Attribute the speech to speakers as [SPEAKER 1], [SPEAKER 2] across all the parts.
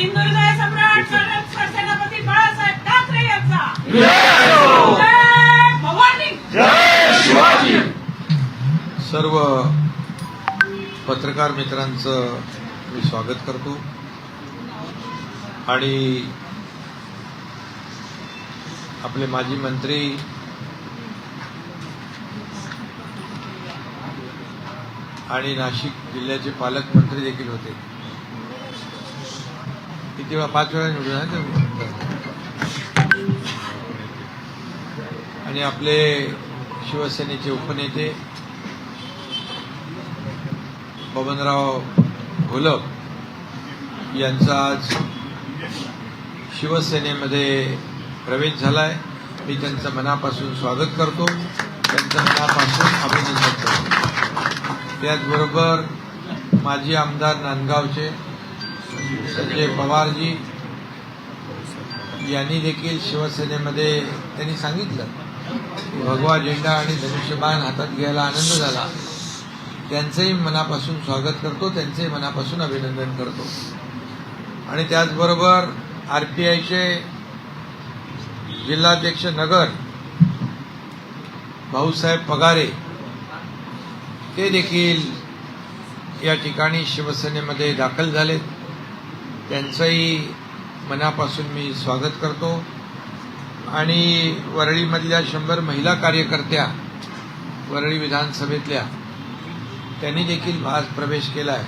[SPEAKER 1] हिंदू हृदय सम्राट सरसेनापती बाळासाहेब ठाकरे यांचा.
[SPEAKER 2] सर्व पत्रकार मित्रांचं मी स्वागत करतो. आणि आपले माजी मंत्री आणि नाशिक जिल्ह्याचे पालकमंत्री देखील होते. किंवा पाच वेळा निवडून आले आणि आपले शिवसेनेचे उपनेते बबनराव घोलप यांचा आज शिवसेनेमध्ये प्रवेश झालाय. मी त्यांचं मनापासून स्वागत करतो. त्यांचं मनापासून अभिनंदन करतो. त्याचबरोबर माजी आमदार नांदगावचे संजय पवारजी यांनी देखील शिवसेनेमध्ये त्यांनी सांगितलं की भगवा झेंडा आणि धनुष्यबाण हातात घ्यायला आनंद झाला. त्यांचंही मनापासून स्वागत करतो त्यांचंही मनापासून अभिनंदन करतो. आणि त्याचबरोबर आर पी आयचे जिल्हाध्यक्ष नगर भाऊसाहेब पगारे ते देखील या ठिकाणी शिवसेनेमध्ये दाखल झालेत. त्यांचंही मनापासून मी स्वागत करतो. आणि वरळीमधल्या शंभर महिला कार्यकर्त्या वरळी विधानसभेतल्या त्यांनी देखील आज प्रवेश केला आहे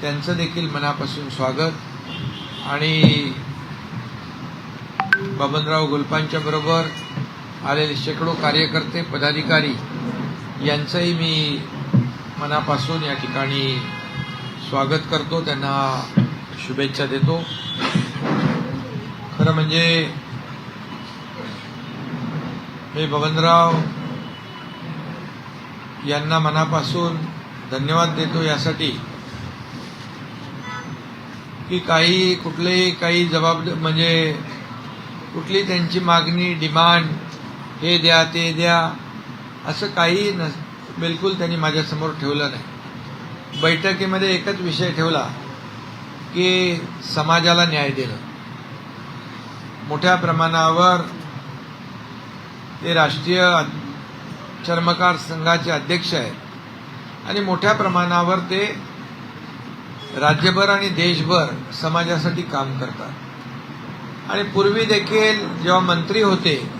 [SPEAKER 2] त्यांचं देखील मनापासून स्वागत. आणि बबनराव गुलपांच्या बरोबर आलेले शेकडो कार्यकर्ते पदाधिकारी यांचंही मी मनापासून या ठिकाणी स्वागत करतो. त्यांना शुभेच्छा देतो. खरं म्हणजे मी बबनराव यांना मनापासून धन्यवाद देतो यासाठी. की काही कुठलेही काही जबाब म्हणजे कुठली त्यांची मागणी डिमांड हे द्या ते द्या असं काही न बिलकुल त्यांनी माझ्यासमोर ठेवलं नाही. बैठकीमध्ये एकच विषय ठेवला. की समाजाला न्याय देणं. मोठ्या प्रमाणावर ते राष्ट्रीय चर्मकार संघाचे अध्यक्ष आहेत. आणि मोठ्या प्रमाणावर ते राज्यभर आणि देशभर समाजासाठी काम करतात. आणि पूर्वी देखील जेव्हा मंत्री होते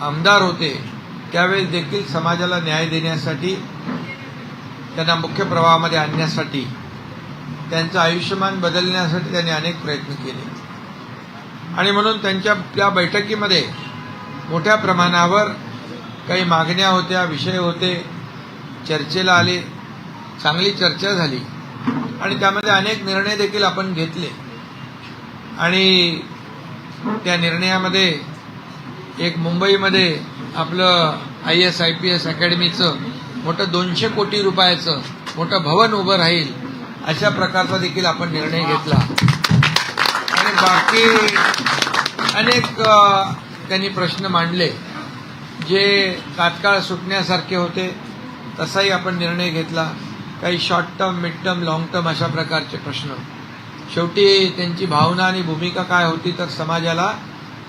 [SPEAKER 2] आमदार होते त्यावेळेस देखील समाजाला न्याय देण्यासाठी त्यांना मुख्य प्रवाहामध्ये आणण्यासाठी त्यांचं आयुष्यमान बदलण्यासाठी त्यांनी अनेक प्रयत्न केले. आणि म्हणून त्यांच्या त्या बैठकीमध्ये मोठ्या प्रमाणावर काही मागण्या होत्या विषय होते चर्चेला आले चांगली चर्चा झाली. आणि त्यामध्ये अनेक निर्णय देखील आपण घेतले. आणि त्या निर्णयामध्ये एक मुंबईमध्ये आपलं I S I P S अकॅडमीचं मोठं दोनशे कोटी रुपयाचं मोठं भवन उभं राहील. अशा प्रकारचा देखील आपण निर्णय घेतला. आणि बाकी अनेक त्यांनी प्रश्न मांडले जे तात्काळ सुटण्यासारखे होते तसाही आपण निर्णय घेतला. काही short term mid term long term अशा प्रकारचे प्रश्न. शेवटी त्यांची भावना आणि भूमिका काय होती तर समाजाला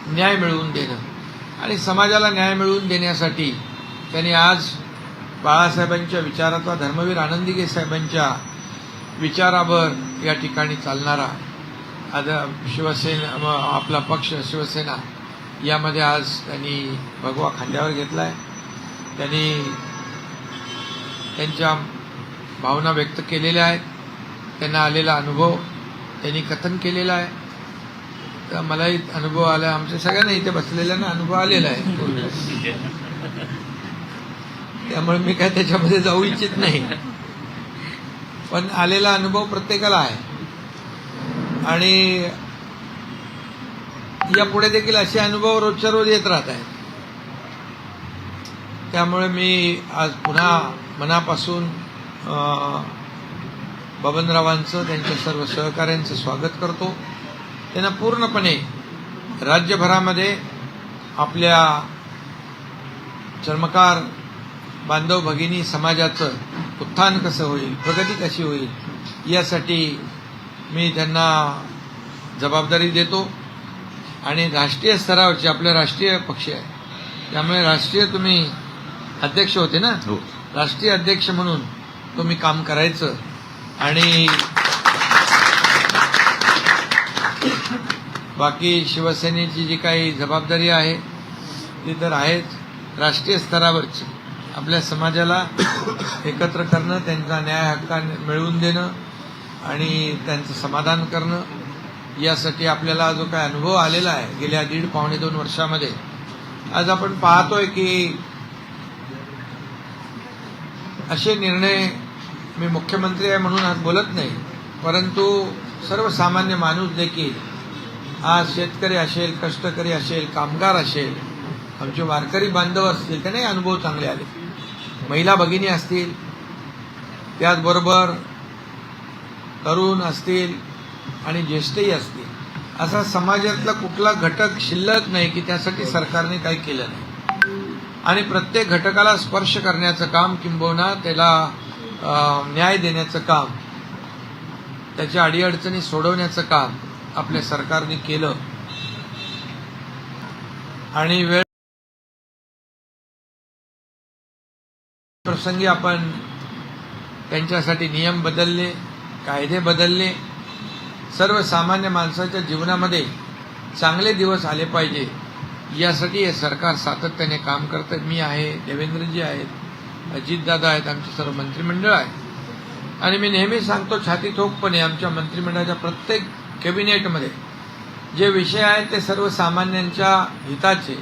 [SPEAKER 2] न्याय मिळवून देणं. आणि समाजाला न्याय मिळवून देण्यासाठी त्यांनी आज बाळासाहेबांच्या विचाराचा धर्मवीर आनंदीगे साहेबांच्या विचारावर या ठिकाणी चालणारा आज शिवसेना आपला पक्ष शिवसेना यामध्ये आज त्यांनी भगवा खांद्यावर घेतला आहे त्यांनी त्यांच्या भावना व्यक्त केलेल्या आहेत. त्यांना आलेला अनुभव त्यांनी कथन केलेलं आहे. तर मलाही अनुभव आला. आमच्या सगळ्यांना इथे बसलेल्यांना अनुभव आलेला आहे. त्यामुळे मी काय त्याच्यामध्ये जाऊ इच्छित नाही. पण आलेला अनुभव प्रत्येकाला आहे. आणि यापुढे देखील असे अनुभव रोजच्या रोज येत राहत आहेत. त्यामुळे मी आज पुन्हा मनापासून बबनरावांचं त्यांच्या सर्व सहकाऱ्यांचं स्वागत करतो. त्यांना पूर्णपणे राज्यभरामध्ये आपल्या चर्मकार बांधव भगिनी समाजाचं उत्थान कसं होईल प्रगती कशी होईल यासाठी मी त्यांना जबाबदारी देतो. आणि राष्ट्रीय स्तरावरचे आपले राष्ट्रीय पक्ष आहे त्यामुळे राष्ट्रीय तुम्ही अध्यक्ष होते ना?
[SPEAKER 3] हो.
[SPEAKER 2] राष्ट्रीय अध्यक्ष म्हणून तुम्ही काम करायचं. आणि बाकी शिवसेनेची जी काही जबाबदारी आहे ती तर आहेच. राष्ट्रीय स्तरावरची. आपल्या समाजाला एकत्र करणं त्यांचा न्याय हक्का मिळवून देणं आणि त्यांचं समाधान करणं यासाठी आपल्याला जो काय अनुभव आलेला आहे गेल्या दीड पावणे दोन वर्षामध्ये आज आपण पाहतोय की असे निर्णय मी मुख्यमंत्री आहे म्हणून आज बोलत नाही परंतु सर्वसामान्य माणूस देखील आज शेतकरी असेल कष्टकरी असेल कामगार असेल आमचे वारकरी बांधव असतील त्यांनाही अनुभव चांगले आले. महिला भगिनी असतील त्याचबरोबर तरुण असतील आणि ज्येष्ठही असतील. असा समाजातला कुठला घटक शिल्लक नाही की त्यासाठी सरकारने काही केलं नाही. आणि प्रत्येक घटकाला स्पर्श करण्याचं काम किंबहुना त्याला न्याय देण्याचं काम त्याच्या अडीअडचणी सोडवण्याचं काम आपल्या सरकारने केलं. आणि वेळ प्रसंगी आपण त्यांच्यासाठी नियम बदलले कायदे बदलले. सर्वसामान्य माणसाच्या जीवनामध्ये चांगले दिवस आले पाहिजे. यासाठी हे सरकार सातत्याने काम करतं. मी आहे देवेंद्रजी आहेत अजितदादा आहेत आमचे सर्व मंत्रिमंडळ आहे आणि मी नेहमी सांगतो छाती ठोकपणे आमच्या मंत्रिमंडळाच्या प्रत्येक कॅबिनेटमध्ये. जे विषय आहेत ते सर्वसामान्यांच्या हिताचे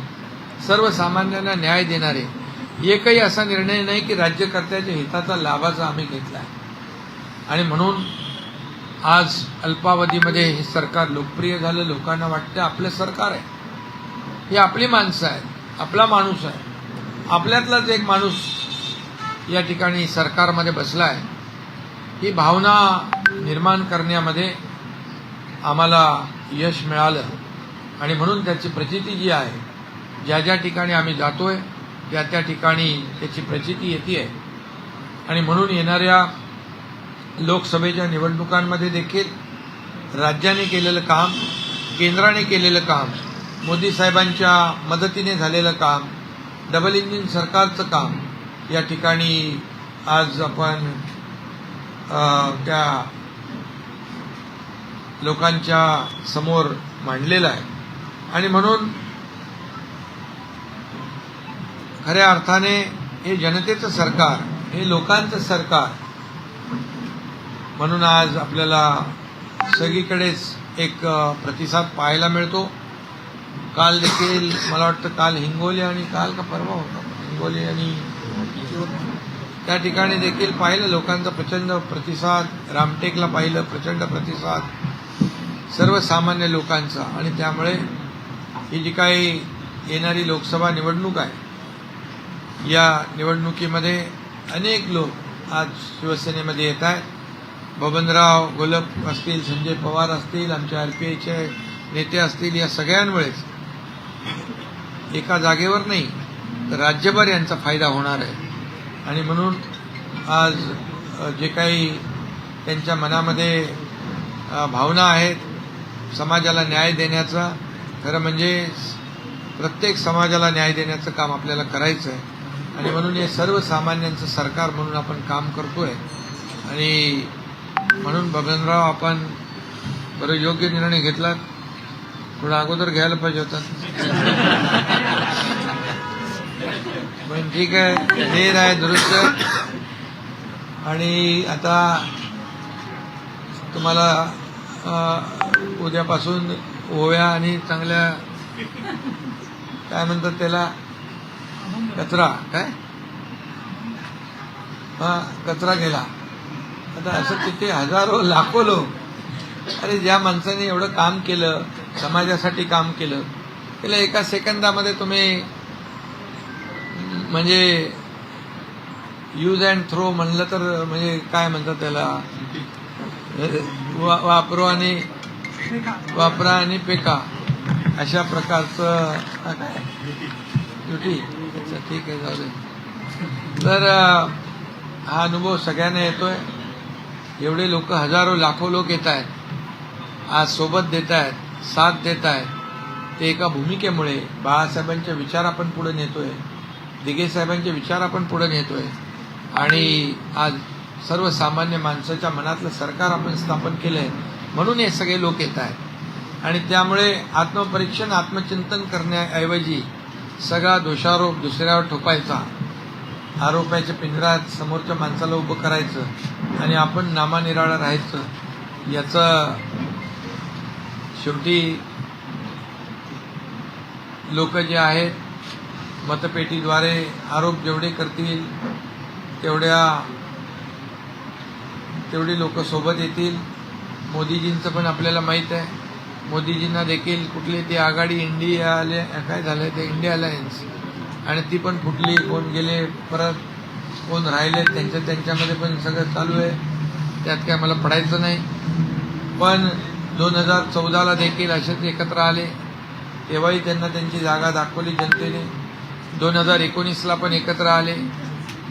[SPEAKER 2] सर्वसामान्यांना न्याय देणारे. एकही असा निर्णय नाही की राज्यकर्त्याच्या हिताचा लाभाचा आम्ही घेतला आहे. आणि म्हणून आज अल्पावधीमध्ये हे सरकार लोकप्रिय झालं लोकांना वाटतं आपलं सरकार आहे. ही आपली माणसं आहेत आपला माणूस आहे. आपल्यातलाच एक माणूस या ठिकाणी सरकारमध्ये बसला आहे. ही भावना निर्माण करण्यामध्ये आम्हाला यश मिळालं. आणि म्हणून त्याची प्रचिती जी आहे ज्या ज्या ठिकाणी आम्ही जातोय त्या त्या ठिकाणी त्याची प्रचिती येते आणि म्हणून येणाऱ्या लोकसभेच्या निवडणुकांमध्ये देखील राज्याने केलेलं काम केंद्राने केलेलं काम मोदी साहेबांच्या मदतीने झालेलं काम डबल इंजिन सरकारचं काम या ठिकाणी आज आपण त्या लोकांच्या समोर मांडलेलं आहे. आणि म्हणून खऱ्या अर्थाने हे जनतेचं सरकार हे लोकांचं सरकार. म्हणून आज आपल्याला सगळीकडेच एक प्रतिसाद पाहायला मिळतो. काल देखील मला वाटतं काल हिंगोली आणि काल का परवा होता हिंगोली आणि त्या ठिकाणी देखील पाहिलं लोकांचा प्रचंड प्रतिसाद रामटेकला पाहिलं प्रचंड प्रतिसाद सर्वसामान्य लोकांचा. आणि त्यामुळे ही जी काही येणारी लोकसभा निवडणूक आहे या निवडणुकीमध्ये अनेक लोक आज शिवसेनेमध्ये येत आहेत. बबनराव गोलप असतील संजय पवार असतील आमच्या आर पी आयचे नेते असतील या सगळ्यांमुळेच एका जागेवर नाही तर राज्यभर यांचा फायदा होणार आहे. आणि म्हणून आज जे काही त्यांच्या मनामध्ये भावना आहेत समाजाला न्याय देण्याचा खरं म्हणजे प्रत्येक समाजाला न्याय देण्याचं काम आपल्याला करायचं आहे आणि म्हणून हे सर्वसामान्यांचं सरकार म्हणून आपण काम करतोय. आणि म्हणून बबनराव आपण बरं योग्य निर्णय घेतलात थोडा अगोदर घ्यायला पाहिजे होता. पण ठीक आहे. धीर आहे दुरुस्त. आणि आता तुम्हाला उद्यापासून ओव्या आणि चांगल्या काय म्हणतात त्याला कचरा काय? हा कचरा गेला. आता असं तिथे हजारो लाखो लोक. अरे ज्या माणसाने एवढं काम केलं समाजासाठी काम केलं त्याला एका सेकंदामध्ये तुम्ही म्हणजे यूज अँड थ्रो म्हणलं तर म्हणजे काय म्हणतात त्याला? वा- वापरो आणि वापरा आणि पेका अशा प्रकारचं काय? ड्युटी ठीक आहे जाऊ दे तर हा अनुभव सगळ्यांना येतोय. एवढे लोक हजारो लाखो लोक येत आहेत. आज सोबत देत आहेत साथ देत आहेत. ते एका भूमिकेमुळे बाळासाहेबांचे विचार आपण पुढे नेतोय. आहे साहेबांचे विचार आपण पुढे नेतोय. आणि आज सर्वसामान्य माणसाच्या मनातलं सरकार आपण स्थापन केलं आहे म्हणून हे सगळे लोक येत आहेत. आणि त्यामुळे आत्मपरीक्षण आत्मचिंतन करण्याऐवजी सगळा दोषारोप दुसऱ्यावर ठोपायचा. आरोपाच्या पिंजरात समोरच्या माणसाला उभं करायचं आणि आपण नामानिराळं राहायचं याचं शेवटी लोक जे आहेत मतपेटीद्वारे आरोप जेवढे करतील तेवढ्या तेवढी लोक सोबत येतील. मोदीजींचं पण आपल्याला माहीत आहे. मोदीजींना देखील कुठली ती आघाडी इंडिया आले काय झालं ते इंडिया अलायन्स. आणि ती पण फुटली कोण गेले परत कोण राहिले त्यांच्या त्यांच्यामध्ये पण सगळं चालू आहे. त्यात काय मला पडायचं नाही. पण दोन हजार चौदाला देखील असेच एकत्र आले. तेव्हाही त्यांना त्यांची जागा दाखवली जनतेने. दोन हजार एकोणीसला पण एकत्र आले.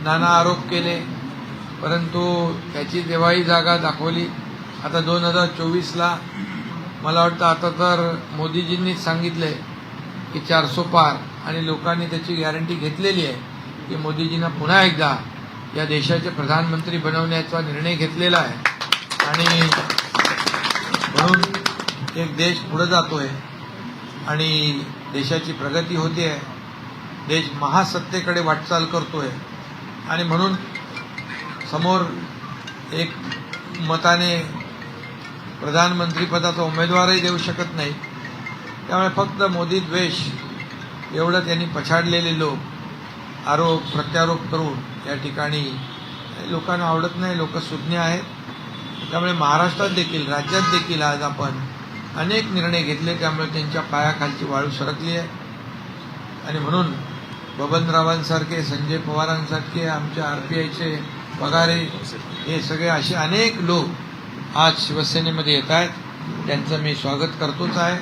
[SPEAKER 2] नाना आरोप केले. परंतु त्याची तेव्हाही जागा दाखवली. आता दोन हजार चोवीसला मला वाटतं आता तर मोदीजींनीच सांगितलंय की चारसो पार आणि लोकांनी त्याची गॅरंटी घेतलेली आहे की मोदीजींना पुन्हा एकदा या देशाचे प्रधानमंत्री बनवण्याचा निर्णय घेतलेला आहे. आणि म्हणून एक देश पुढे जातोय आणि देशाची प्रगती होते. आहे देश महासत्तेकडे वाटचाल करतोय. आणि म्हणून समोर एक मताने प्रधानमंत्रीपदाचा उमेदवारही देऊ शकत नाही. त्यामुळे फक्त मोदी द्वेष एवढं त्यांनी पछाडलेले लोक आरोप प्रत्यारोप करून या ठिकाणी लोकांना आवडत नाही लोक सुज्ञ आहेत. त्यामुळे महाराष्ट्रात देखील राज्यात देखील आज आपण अनेक निर्णय घेतले त्यामुळे त्यांच्या पायाखालची वाळू सरकली आहे. आणि म्हणून बबनरावांसारखे संजय पवारांसारखे आमच्या आर पी आयचे पगारे हे सगळे असे अनेक लोक आज शिवसेनेमध्ये येत आहेत. त्यांचं मी स्वागत करतोच आहे.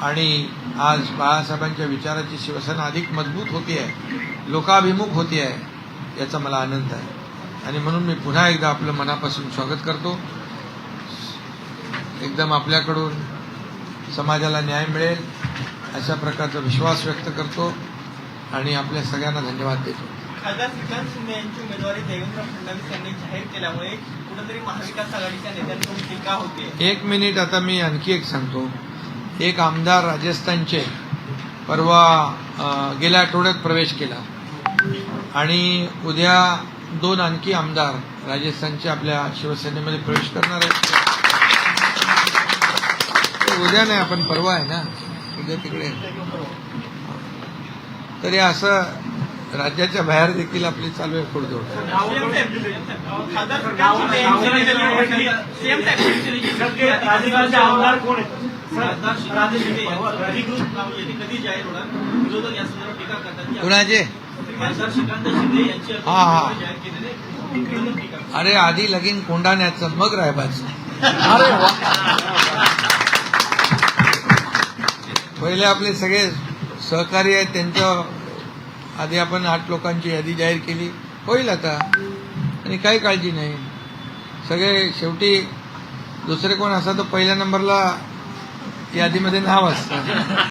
[SPEAKER 2] आणि आज बाळासाहेबांच्या विचाराची शिवसेना अधिक मजबूत होती आहे. लोकाभिमुख होती आहे याचा मला आनंद आहे. आणि म्हणून मी पुन्हा एकदा आपलं मनापासून स्वागत करतो. एकदम आपल्याकडून समाजाला न्याय मिळेल अशा प्रकारचा विश्वास व्यक्त करतो. आणि आपल्या सगळ्यांना धन्यवाद देतो.
[SPEAKER 3] खासदार श्रीकांत शिंदे यांची उमेदवारी देवेंद्र फडणवीस यांनी जाहीर केल्यामुळे कुठेतरी महाविकास आघाडीच्या नेत्यांकडून टीका होते.
[SPEAKER 2] एक मिनिट आता मी आणखी एक सांगतो. एक आमदार राजस्थानचे परवा गेल्या आठवड्यात प्रवेश केला. आणि उद्या दोन आणखी आमदार राजस्थानचे आपल्या शिवसेनेमध्ये प्रवेश करणार आहेत. उद्या नाही आपण परवा आहे ना. उद्या तिकडे. तरी असं राज्याच्या बाहेर देखील आपली चालू आहे खोडदोड. कुणाचे? हा, हा. अरे आधी लगीन कोंडाण्याचं मग रायबाचं. अरे पहिले आपले सगळे सहकारी आहेत त्यांचं आधी आपण आठ लोकांची यादी जाहीर केली. होईल आता. आणि काही काळजी नाही. सगळे शेवटी दुसरे कोण असा तर पहिल्या नंबरला यादीमध्ये नाव असतं.